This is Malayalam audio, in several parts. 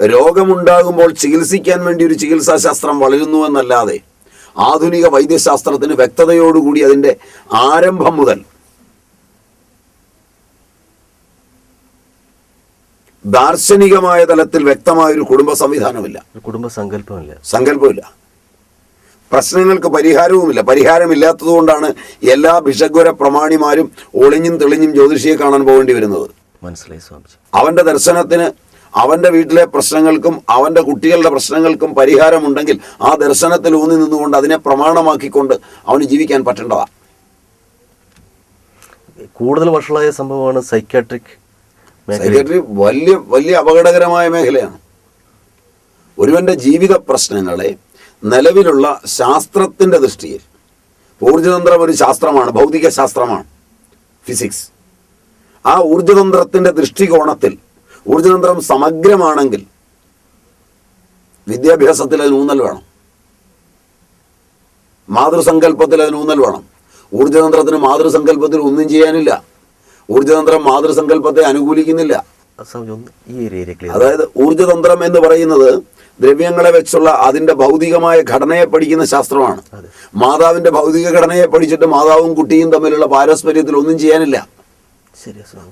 രോഗമുണ്ടാകുമ്പോൾ ചികിത്സിക്കാൻ വേണ്ടി ഒരു ചികിത്സാശാസ്ത്രം വളരുന്നു എന്നല്ലാതെ ആധുനിക വൈദ്യശാസ്ത്രത്തിന് വ്യക്തതയോടുകൂടി അതിന്റെ ആരംഭം മുതൽ ദാർശനികമായ തലത്തിൽ വ്യക്തമായ ഒരു കുടുംബ സംവിധാനമില്ല. കുടുംബ സങ്കല്പമില്ല. സങ്കല്പമില്ല. പ്രശ്നങ്ങൾക്ക് പരിഹാരവുമില്ല. പരിഹാരമില്ലാത്തതുകൊണ്ടാണ് എല്ലാ ഭിഷഗ്വര പ്രമാണിമാരും ഒളിഞ്ഞും തെളിഞ്ഞും ജ്യോതിഷിയെ കാണാൻ പോകേണ്ടി വരുന്നത്. മനസ്സിലായി അവന്റെ ദർശനത്തിന് അവന്റെ വീട്ടിലെ പ്രശ്നങ്ങൾക്കും അവന്റെ കുട്ടികളുടെ പ്രശ്നങ്ങൾക്കും പരിഹാരമുണ്ടെങ്കിൽ ആ ദർശനത്തിൽ ഊന്നി നിന്നുകൊണ്ട് അതിനെ പ്രമാണമാക്കിക്കൊണ്ട് അവന് ജീവിക്കാൻ പറ്റേണ്ടതാണ് കൂടുതൽ വഷളായ സംഭവമാണ് സൈക്കാട്രിക് സൈക്കാട്രി വലിയ വലിയ അപകടകരമായ മേഖലയാണ്. ഒരുവന്റെ ജീവിത പ്രശ്നങ്ങളെ നിലവിലുള്ള ശാസ്ത്രത്തിന്റെ ദൃഷ്ടിയിൽ ഊർജതന്ത്രം ഒരു ശാസ്ത്രമാണ് ഭൗതിക ശാസ്ത്രമാണ് ഫിസിക്സ് ആ ഊർജതന്ത്രത്തിന്റെ ദൃഷ്ടികോണത്തിൽ ഊർജതന്ത്രം സമഗ്രമാണെങ്കിൽ വിദ്യാഭ്യാസത്തിൽ അതിന് ഊന്നൽ വേണം. മാതൃസങ്കല്പത്തിൽ അതിന് ഊന്നൽ വേണം. ഊർജതന്ത്രത്തിന് മാതൃസങ്കല്പത്തിൽ ഒന്നും ചെയ്യാനില്ല. ഊർജതന്ത്രം മാതൃസങ്കല്പത്തെ അനുകൂലിക്കുന്നില്ല. അതായത് ഊർജതന്ത്രം എന്ന് പറയുന്നത് ദ്രവ്യങ്ങളെ വെച്ചുള്ള അതിന്റെ ഭൗതികമായ ഘടനയെ പഠിക്കുന്ന ശാസ്ത്രമാണ്. മാതാവിന്റെ ഭൗതിക ഘടനയെ പഠിച്ചിട്ട് മാതാവും കുട്ടിയും തമ്മിലുള്ള പാരസ്പര്യത്തിൽ ഒന്നും ചെയ്യാനില്ല.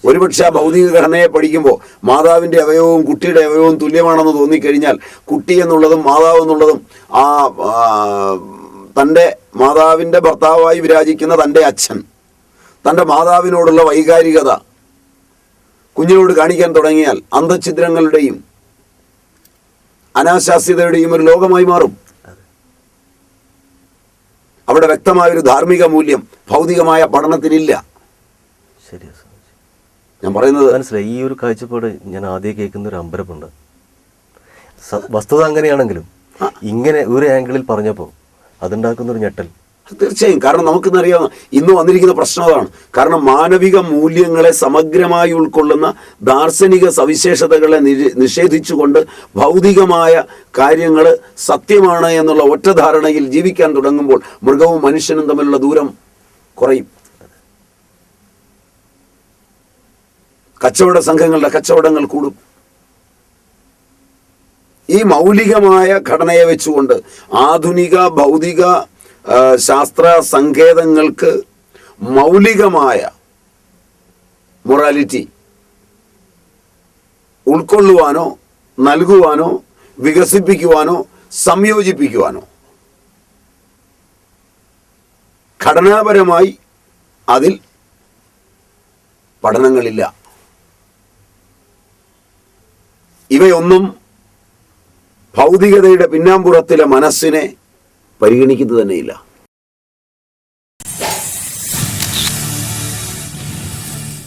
ഒരുപക്ഷെ ആ ഭൗതിക ഘടനയെ പഠിക്കുമ്പോൾ മാതാവിന്റെ അവയവവും കുട്ടിയുടെ അവയവും തുല്യമാണെന്ന് തോന്നിക്കഴിഞ്ഞാൽ കുട്ടി എന്നുള്ളതും മാതാവ് എന്നുള്ളതും ആ തന്റെ മാതാവിന്റെ ഭർത്താവായി വിരാജിക്കുന്ന തന്റെ അച്ഛൻ തന്റെ മാതാവിനോടുള്ള വൈകാരികത കുഞ്ഞിനോട് കാണിക്കാൻ തുടങ്ങിയാൽ അന്ധഛിദ്രങ്ങളുടെയും അനാശാസ്യതയുടെയും ഒരു ലോകമായി മാറും. അവിടെ വ്യക്തമായൊരു ധാർമ്മിക മൂല്യം ഭൗതികമായ പഠനത്തിനില്ല. ശരി ഞാൻ പറയുന്നത് മനസ്സിലായി. ഈ ഒരു കാഴ്ചപ്പാട് ഞാൻ ആദ്യം കേൾക്കുന്ന ഒരു അമ്പരപ്പുണ്ട്. വസ്തുത അങ്ങനെയാണെങ്കിലും ഇങ്ങനെ ഒരു ആംഗിളിൽ പറഞ്ഞപ്പോൾ അതുണ്ടാക്കുന്ന ഒരു ഞെട്ടൽ. തീർച്ചയായും. കാരണം നമുക്കിന്നറിയാം ഇന്ന് വന്നിരിക്കുന്ന പ്രശ്നം അതാണ്. കാരണം മാനവിക മൂല്യങ്ങളെ സമഗ്രമായി ഉൾക്കൊള്ളുന്ന ദാർശനിക സവിശേഷതകളെ നിഷേ- നിഷേധിച്ചുകൊണ്ട് ഭൗതികമായ കാര്യങ്ങൾ സത്യമാണ് എന്നുള്ള ഒറ്റ ധാരണയിൽ ജീവിക്കാൻ തുടങ്ങുമ്പോൾ മൃഗവും മനുഷ്യനും തമ്മിലുള്ള ദൂരം കുറയും. കച്ചവട സംഘങ്ങളുടെ കച്ചവടങ്ങൾ കൂടും. ഈ മൗലികമായ ഘടനയെ വെച്ചുകൊണ്ട് ആധുനിക ഭൗതിക ശാസ്ത്ര സങ്കേതങ്ങൾക്ക് മൗലികമായ മൊറാലിറ്റി ഉൾക്കൊള്ളുവാനോ നൽകുവാനോ വികസിപ്പിക്കുവാനോ സംയോജിപ്പിക്കുവാനോ ഘടനാപരമായി അതിൽ പഠനങ്ങളില്ല. ഇവയൊന്നും ഭൗതികതയുടെ പിന്നാമ്പുറത്തിലെ മനസ്സിനെ പരിഗണിക്കുന്നത് തന്നെയില്ല.